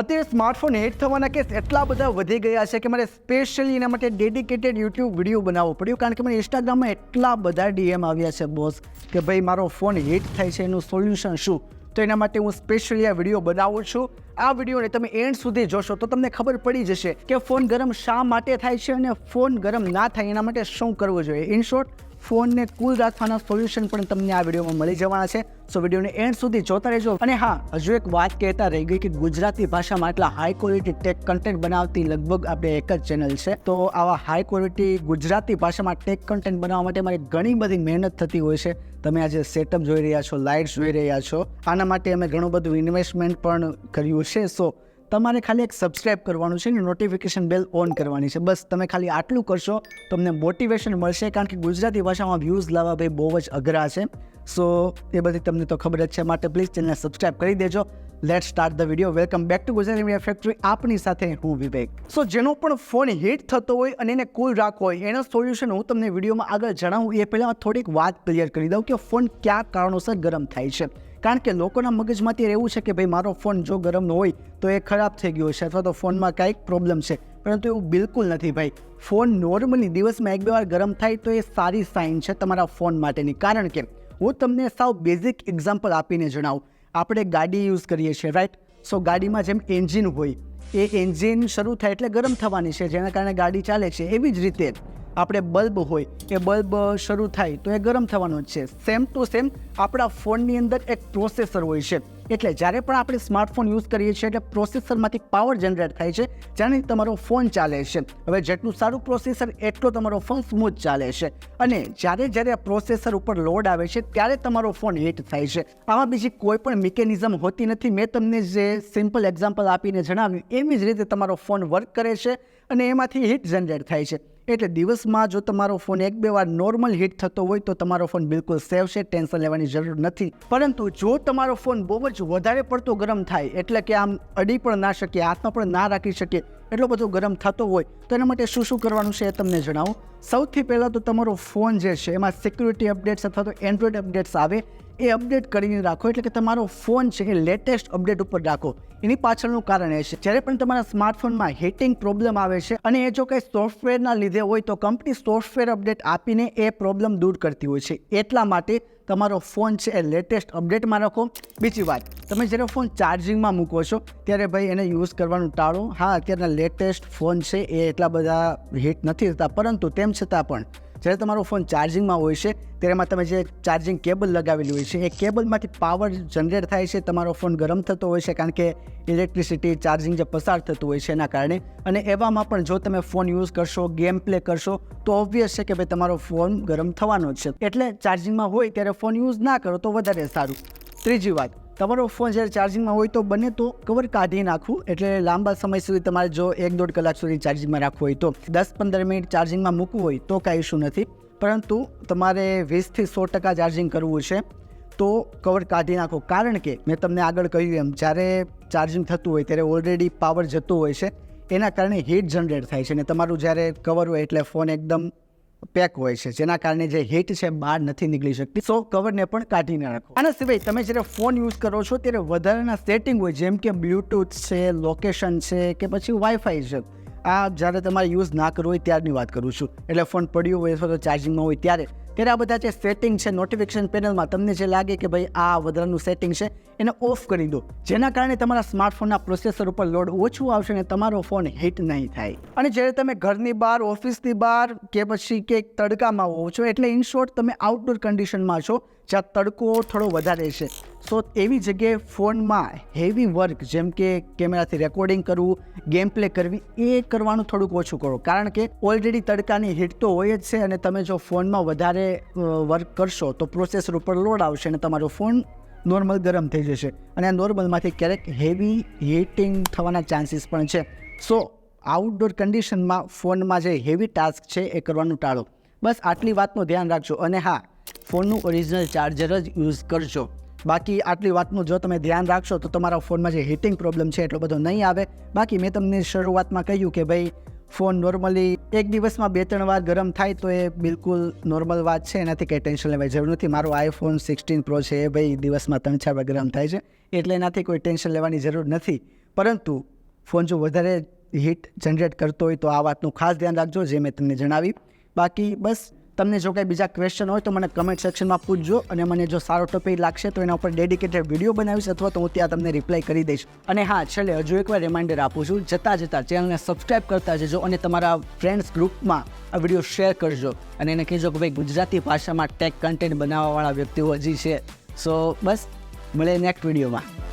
અત્યારે smartphone hack થવાના case એટલા બધા વધી ગયા છે કે મારે સ્પેશિયલી એના માટે ડેડિકેટેડ યુટ્યુબ વીડિયો બનાવવો પડ્યો. કારણ કે મને ઇન્સ્ટાગ્રામમાં એટલા બધા ડીએમ આવ્યા છે બોસ કે ભાઈ, મારો ફોન હિટ થાય છે, એનું સોલ્યુશન શું? તો એના માટે હું સ્પેશિયલી આ વીડિયો બનાવું છું. આ વિડીયોને તમે એન્ડ સુધી જોશો તો તમને ખબર પડી જશે કે ફોન ગરમ શા માટે થાય છે અને ફોન ગરમ ના થાય, એના માટે શું કરવું જોઈએ? ઇન શોર્ટ ફોનને કુલ રાખવાના સોલ્યુશન પણ તમને આ વિડીયોમાં મળી જવાના છે. સો વિડીયોને એન્ડ સુધી જોતા રહેજો. અને હા, હજુ એક વાત કહેતા રહી ગઈ કે ગુજરાતી ભાષામાં આટલા હાઈ ક્વોલિટી ટેક કન્ટેન્ટ બનાવતી લગભગ આપણે એક જ ચેનલ છે. તો આવા હાઈ ક્વોલિટી ગુજરાતી ભાષામાં ટેક કન્ટેન્ટ બનાવવા માટે મારી ઘણી બધી મહેનત થતી હોય છે. તમે આજે સેટઅપ જોઈ રહ્યા છો લાઇટ્સ જોઈ રહ્યા છો. આના માટે અમે ઘણું બધું ઇન્વેસ્ટમેન્ટ પણ કર્યું છે. સો તમારે ખાલી એક સબસ્ક્રાઇબ કરવાનું છે ને નોટિફિકેશન બેલ ઓન કરવાની છે. બસ, તમે ખાલી આટલું કરશો, તમને મોટિવેશન મળશે કારણ કે ગુજરાતી ભાષામાં વ્યૂઝ લાવવા ભાઈ બહુ જ અઘરા છે. સો એ બધી તમને તો ખબર જ છે. માટે પ્લીઝ ચેનલને સબસ્ક્રાઇબ કરી દેજો. Let start the video welcome back to Gujarati media factory આપની સાથે હું વિવેક. સો જેનો પણ ફોન હિટ થતો હોય અને એને કુલ રાખવો હોય, એનો સોલ્યુશન હું તમને વિડીયોમાં આગળ જણાવું. એ પહેલાં થોડીક વાત ક્લિયર કરી દઉં કે ફોન કયા કારણોસર ગરમ થાય છે. કારણ કે લોકોના મગજમાંથી એવું છે કે ભાઈ, મારો ફોન જો ગરમ હોય તો એ ખરાબ થઈ ગયો છે અથવા તો ફોનમાં કાંઈક પ્રોબ્લેમ છે. પરંતુ એવું બિલકુલ નથી ભાઈ. ફોન નોર્મલી દિવસમાં એક બે વાર ગરમ થાય તો એ સારી સાઇન છે તમારા ફોન માટેની. કારણ કે હું તમને સાવ બેઝિક એક્ઝામ્પલ આપીને જણાવું. આપણે ગાડી યુઝ કરીએ છીએ રાઈટ સો ગાડીમાં જેમ એન્જિન હોય, એ એન્જિન શરૂ થાય એટલે ગરમ થવાની છે. જેના કારણે ગાડી ચાલે છે. એવી જ રીતે આપણે બલ્બ હોય, એ બલ્બ શરૂ થાય તો એ ગરમ થવાનો જ છે. સેમ ટુ સેમ આપણા ફોનની અંદર એક પ્રોસેસર હોય છે. એટલે જ્યારે પણ આપણે સ્માર્ટફોન યુઝ કરીએ છીએ એટલે પ્રોસેસરમાંથી પાવર જનરેટ થાય છે, જાણે તમારો ફોન ચાલે છે. હવે જેટલું સારું પ્રોસેસર એટલો તમારો ફોન સ્મૂથ ચાલે છે. અને જ્યારે જ્યારે પ્રોસેસર ઉપર લોડ આવે છે, ત્યારે તમારો ફોન હીટ થાય છે. આમાં બીજી કોઈ પણ મિકેનિઝમ હોતી નથી. મેં તમને જે સિમ્પલ એક્ઝામ્પલ આપીને જણાવ્યું, એવી જ રીતે તમારો ફોન વર્ક કરે છે અને એમાંથી હીટ જનરેટ થાય છે. એટલે દિવસમાં જો તમારો ફોન એક બે વાર નોર્મલ હિટ થતો હોય તો તમારો ફોન બિલકુલ સેફ છે ટેન્શન લેવાની જરૂર નથી. પરંતુ જો તમારો ફોન બહુ જ વધારે પડતો ગરમ થાય, એટલે કે આમ અડી પણ ના શકીએ, હાથમાં પણ ના રાખી શકીએ, એટલો બધો ગરમ થતો હોય, તો એના માટે શું શું કરવાનું છે એ તમને જણાવું. સૌથી પહેલાં તો તમારો ફોન જે છે, એમાં સિક્યુરિટી અપડેટ્સ અથવા તો એન્ડ્રોઈડ અપડેટ્સ આવે. એ અપડેટ કરીને રાખો, એટલે કે તમારો ફોન છે એ લેટેસ્ટ અપડેટ ઉપર રાખો. એની પાછળનું કારણ એ છે, જ્યારે પણ તમારા સ્માર્ટફોનમાં હીટિંગ પ્રોબ્લેમ આવે છે અને એ જો કંઈ સોફ્ટવેરના લીધે હોય, તો કંપની સોફ્ટવેર અપડેટ આપીને એ પ્રોબ્લેમ દૂર કરતી હોય છે. એટલા માટે તમારો ફોન છે એ લેટેસ્ટ અપડેટમાં રાખો. બીજી વાત, તમે જ્યારે ફોન ચાર્જિંગમાં મૂકો છો, ત્યારે ભાઈ એને યુઝ કરવાનું ટાળો. હા, અત્યારના લેટેસ્ટ ફોન છે એ એટલા બધા હિટ નથી થતા, પરંતુ તેમ છતાં પણ જ્યારે તમારો ફોન ચાર્જિંગમાં હોય છે ત્યારેમાં તમે જે ચાર્જિંગ કેબલ લગાવેલી હોય છે, એ કેબલમાંથી પાવર જનરેટ થાય છે, તમારો ફોન ગરમ થતો હોય છે, કારણ કે ઇલેક્ટ્રિસિટી ચાર્જિંગ જે પસાર થતું હોય છે, એના કારણે. અને એવામાં પણ જો તમે ફોન યુઝ કરશો ગેમ પ્લે કરશો, તો ઓબ્વિયસ છે કે ભાઈ તમારો ફોન ગરમ થવાનો જ છે. એટલે ચાર્જિંગમાં હોય ત્યારે ફોન યુઝ ના કરો તો વધારે સારું. ત્રીજી વાત, તમારો ફોન જ્યારે ચાર્જિંગમાં હોય તો બને તો કવર કાઢી નાખવું. એટલે લાંબા સમય સુધી તમારે જો એક દોઢ કલાક સુધી ચાર્જિંગમાં રાખવું હોય તો, દસ પંદર મિનિટ ચાર્જિંગમાં મૂકવું હોય તો કાંઈ ઇશ્યુ નથી. પરંતુ તમારે વીસથી સો ટકા ચાર્જિંગ કરવું છે, તો કવર કાઢી નાખો. કારણ કે મેં તમને આગળ કહ્યું એમ, જ્યારે ચાર્જિંગ થતું હોય ત્યારે ઓલરેડી પાવર જતો હોય છે. એના કારણે હીટ જનરેટ થાય છે. અને તમારું જ્યારે કવર હોય એટલે ફોન એકદમ પેક હોય છે, જેના કારણે જે હીટ છે બહાર નથી નીકળી શકતી. સો કવરને પણ કાઢીને રાખો. આના સિવાય તમે જ્યારે ફોન યુઝ કરો છો, ત્યારે વધારાના સેટિંગ હોય, જેમ કે બ્લૂટૂથ છે લોકેશન છે, કે પછી વાઈફાઈ છે. આ જ્યારે તમારે યુઝ ના કરવો હોય, ત્યારની વાત કરું છું. એટલે ફોન પડ્યો હોય અથવા તો ચાર્જિંગમાં હોય, ત્યારે ત્યારે આ બધા જે સેટિંગ છે નોટિફિકેશન પેનલમાં તમને જે લાગે કે ભાઈ આ વધારાનું સેટિંગ છે, એને ઓફ કરી દો. જેના કારણે તમારા સ્માર્ટફોનના પ્રોસેસર ઉપર લોડ ઓછું આવશે અને તમારો ફોન હિટ નહીં થાય. અને જ્યારે તમે ઘરની બહાર ઓફિસની બહાર કે પછી કે તડકામાં હોવ છો, એટલે ઇન શોર્ટ તમે આઉટડોર કન્ડિશનમાં છો જ્યાં તડકો થોડો વધારે છે. સો એવી જગ્યાએ ફોનમાં હેવી વર્ક જેમ કે કેમેરાથી રેકોર્ડિંગ કરવું ગેમ પ્લે કરવી, એ કરવાનું થોડુંક ઓછું કરો. કારણ કે ઓલરેડી તડકાની હીટ તો હોય જ છે અને તમે જો ફોનમાં વધારે વર્ક કરશો તો પ્રોસેસર ઉપર લોડ આવશે અને તમારો ફોન નોર્મલ ગરમ થઈ જશે. અને આ નોર્મલમાંથી ક્યારેક હેવી હીટિંગ થવાના ચાન્સીસ પણ છે. સો આઉટડોર કન્ડિશનમાં ફોનમાં જે હેવી ટાસ્ક છે એ કરવાનું ટાળો. બસ આટલી વાતનું ધ્યાન રાખજો. અને હા ફોનનું ઓરિજિનલ ચાર્જર જ યુઝ કરજો બાકી આટલી વાતનું જો તમે ધ્યાન રાખશો તો તમારા ફોનમાં જે હીટિંગ પ્રોબ્લેમ છે એટલો બધો નહીં આવે. બાકી મેં તમને શરૂઆતમાં કહ્યું કે ભાઈ, ફોન નોર્મલી એક દિવસમાં બે ત્રણ વાર ગરમ થાય તો એ બિલકુલ નોર્મલ વાત છે. એનાથી કંઈ ટેન્શન લેવાની જરૂર નથી. મારો આઈફોન સિક્સટીન પ્રો છે એ ભાઈ દિવસમાં ત્રણ ચાર વાર ગરમ થાય છે. એટલે એનાથી કોઈ ટેન્શન લેવાની જરૂર નથી. પરંતુ ફોન જો વધારે હિટ જનરેટ કરતો હોય તો આ વાતનું ખાસ ધ્યાન રાખજો, જે મેં તમને જણાવી. બાકી બસ તમને જો કંઈ બીજા ક્વેશ્ચન હોય તો મને કમેન્ટ સેક્શનમાં પૂછજો અને મને જો સારો ટોપિક લાગશે તો એના ઉપર ડેડિકેટેડ વીડિયો બનાવીશ અથવા તો હું ત્યાં તમને રિપ્લાય કરી દઈશ. અને હા, છેલ્લે હજુ એકવાર રિમાઇન્ડર આપું છું, જતાં જતાં ચેનલને સબસ્ક્રાઈબ કરતા જજો અને તમારા ફ્રેન્ડ્સ ગ્રુપમાં આ વીડિયો શેર કરજો. અને એને કહેજો કે ભાઈ, ગુજરાતી ભાષામાં ટેક કન્ટેન્ટ બનાવવાવાળા વ્યક્તિઓ હજી છે. સો બસ, મળે નેક્સ્ટ વિડીયોમાં